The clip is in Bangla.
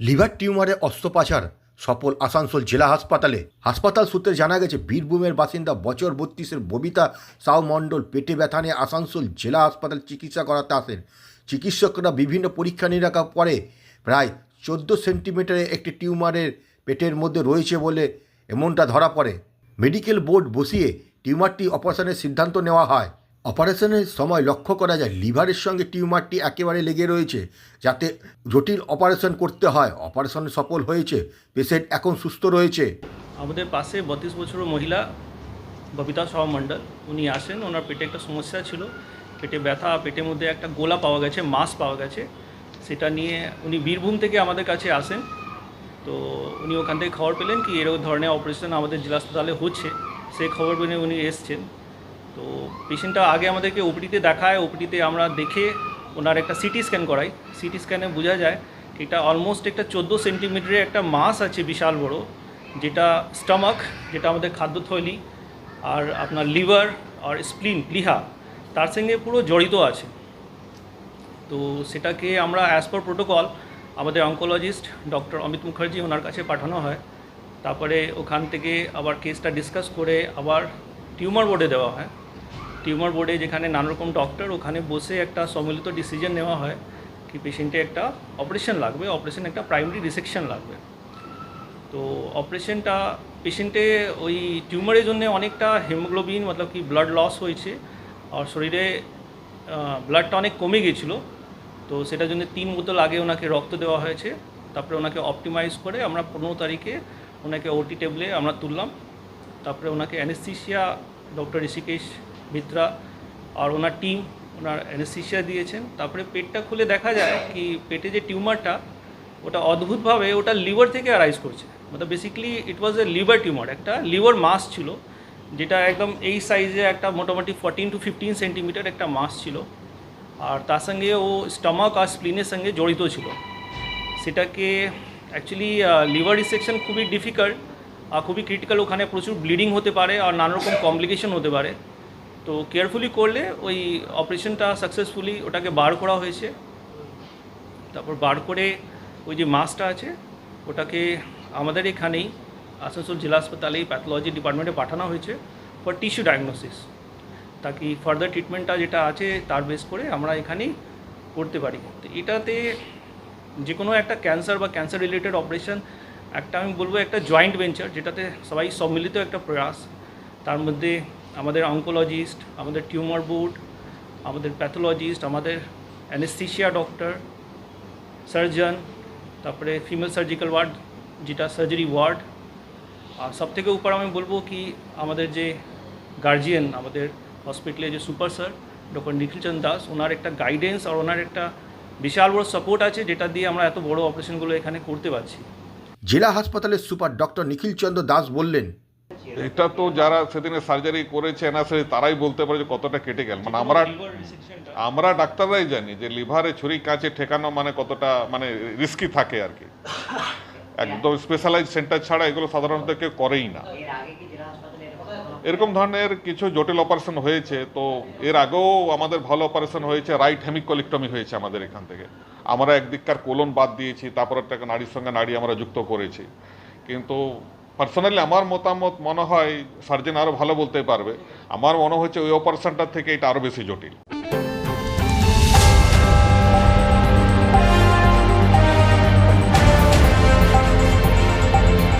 লিভার টিউমারে অস্ত্রোপচার, সফল আসানসোল জেলা হাসপাতালে। হাসপাতাল সূত্রে জানা গেছে, বীরভূমের বাসিন্দা বছর বত্রিশের ববিতা সাউ মণ্ডল পেটে ব্যথা নিয়ে আসানসোল জেলা হাসপাতাল চিকিৎসা করাতে আসেন। চিকিৎসকরা বিভিন্ন পরীক্ষা নিরীক্ষা পরে প্রায় চোদ্দ সেন্টিমিটারের একটি টিউমারের পেটের মধ্যে রয়েছে বলে এমনটা ধরা পড়ে। মেডিকেল বোর্ড বসিয়ে টিউমারটি অপারেশনের সিদ্ধান্ত নেওয়া হয়। অপারেশনের সময় লক্ষ্য করা যায়, লিভারের সঙ্গে টিউমারটি একেবারে লেগে রয়েছে, যাতে জটিল অপারেশন করতে হয়। অপারেশন সফল হয়েছে, পেশেন্ট এখন সুস্থ রয়েছে। আমাদের পাশে বত্রিশ বছর মহিলা ববিতা সাহা মণ্ডল, উনি আসেন। ওনার পেটে একটা সমস্যা ছিল, পেটে ব্যথা, পেটের মধ্যে একটা গোলা পাওয়া গেছে, মাস পাওয়া গেছে। সেটা নিয়ে উনি বীরভূম থেকে আমাদের কাছে আসেন। তো উনি ওখান থেকে খবর পেলেন কি, এরকম ধরনের অপারেশন আমাদের জেলা হাসপাতালে হচ্ছে। সেই খবর পেলে উনি এসছেন। তো পেশেন্টটা আগে আমাদেরকে ওপিডিতে দেখায়, ওপিডিতে আমরা দেখে ওনার একটা সিটি স্ক্যান করাই। সিটি স্ক্যানে বোঝা যায়, এটা অলমোস্ট একটা চোদ্দ সেন্টিমিটারের একটা মাস আছে বিশাল বড়, যেটা স্টমাক যেটা আমাদের খাদ্যথলি, আর আপনার লিভার আর স্প্লিন প্লিহা তার সঙ্গে পুরো জড়িত আছে। তো সেটাকে আমরা অ্যাজ পার প্রোটোকল আমাদের অঙ্কোলজিস্ট ডক্টর অমিত মুখার্জি ওনার কাছে পাঠানো হয়। তারপরে ওখান থেকে আবার কেসটা ডিসকাস করে আবার টিউমার বোর্ডে দেওয়া হয়। টিউমার বোর্ডে যেখানে নানা রকম ডক্টর ওখানে বসে একটা সম্মিলিত ডিসিশন নেওয়া হয় কি পেশেন্টে একটা অপারেশন লাগবে। অপারেশন একটা প্রাইমারি রিসেকশন লাগবে। তো অপারেশনটা পেশেন্টে ওই টিউমারের জন্য অনেকটা হিমোগ্লোবিন মতলব কি ব্লাড লস হয়েছে। আর শরীরে ব্লাডটা অনেক কমে গেছিল। তো সেটার জন্য তিন বোতল আগে ওনাকে রক্ত দেওয়া হয়েছে। তারপরে ওনাকে অপটিমাইজ করে আমরা পনেরো তারিখে ওনাকে ওটি টেবলে আমরা তুললাম। তারপরে ওনাকে অ্যানেস্থিসিয়া ডক্টর ঋষিকেশ মিত্রা আর ওনার টিম ওনার অ্যানেস্থিসিয়া দিয়েছেন। তারপরে পেটটা খুলে দেখা যায় কি পেটে যে টিউমারটা, ওটা অদ্ভুতভাবে ওটা লিভার থেকে অ্যারাইজ করছে। মতলব basically it was a liver tumour একটা লিভার মাস ছিল, যেটা একদম এই সাইজে একটা মোটামুটি ফোরটিন টু ফিফটিন সেন্টিমিটার একটা মাস ছিল। আর তার সঙ্গে ও স্টমাক আর স্প্লিনের সঙ্গে জড়িত ছিল। সেটাকে অ্যাকচুয়ালি লিভার রিসেকশন খুবই ডিফিকাল্ট খুবই ক্রিটিক্যাল ওখানে প্রচুর ব্লিডিং হতে পারে আর নানারকম কমপ্লিকেশন হতে পারে। তো কেয়ারফুলি করলে ওই অপারেশনটা সাকসেসফুলি ওটাকে বার করা হয়েছে। তারপর বার করে ওই যে মাসটা আছে, ওটাকে আমাদের এখানেই আসানসোল জেলা হাসপাতালেই প্যাথোলজি ডিপার্টমেন্টে পাঠানো হয়েছে ফর টিস্যু ডায়াগনোসিস তাকে ফার্দার ট্রিটমেন্টটা যেটা আছে তার বেস করে আমরা এখানেই করতে পারি। তো এটাতে যে কোনো একটা ক্যান্সার বা ক্যান্সার রিলেটেড অপারেশন একটা আমি বলব একটা জয়েন্ট ভেঞ্চার যেটাতে সবাই সম্মিলিত একটা প্রয়াস। তার মধ্যে আমাদের অঙ্কোলজিস্ট আমাদের টিউমার বোর্ড আমাদের প্যাথোলজিস্ট আমাদের অ্যানেস্থিসিয়া ডক্টর সার্জন তারপরে ফিমেল সার্জিক্যাল ওয়ার্ড যেটা সার্জারি ওয়ার্ড আর সব থেকে উপর আমি বলব কি, আমাদের যে গার্জিয়ান আমাদের হসপিটালে যে super sir doctor Nikhilchand Das, ওনার একটা গাইডেন্স আর ওনার একটা বিশাল বড় সাপোর্ট আছে, যেটা দিয়ে আমরা এত বড় অপারেশনগুলো এখানে করতে পারছি। জেলা হাসপাতালের সুপার ডক্টর নিখিল চন্দ্র দাস বললেন, এটা তো যারা সেদিনে সার্জারি করেছে না সে তারাই বলতে পারে যে কতটা কেটে গেল। মানে আমরা আমরা ডাক্তাররাই জানি যে লিভারে ছুরি কাছে ঠেকানো মানে কতটা মানে রিস্কি থাকে আর কি। একদম স্পেশালাইজ সেন্টার ছাড়া এগুলো সাধারণত কেউ করেই না। এরকম ধরনের কিছু জটিল অপারেশন হয়েছে, তো এর আগেও আমাদের ভালো অপারেশন হয়েছে রাইট হেমিকোলিক্টমি হয়েছে আমাদের এখান থেকে। আমরা একদিককার কোলন বাদ দিয়েছি, তারপর একটা নারীর সঙ্গে নারী আমরা যুক্ত করেছি। কিন্তু পার্সোনালি আমার মতামত মনে হয় সার্জেন আরও ভালো বলতে পারবে। আমার মনে হচ্ছে ওই অপারেশনটার থেকে এটা আরও বেশি জটিল।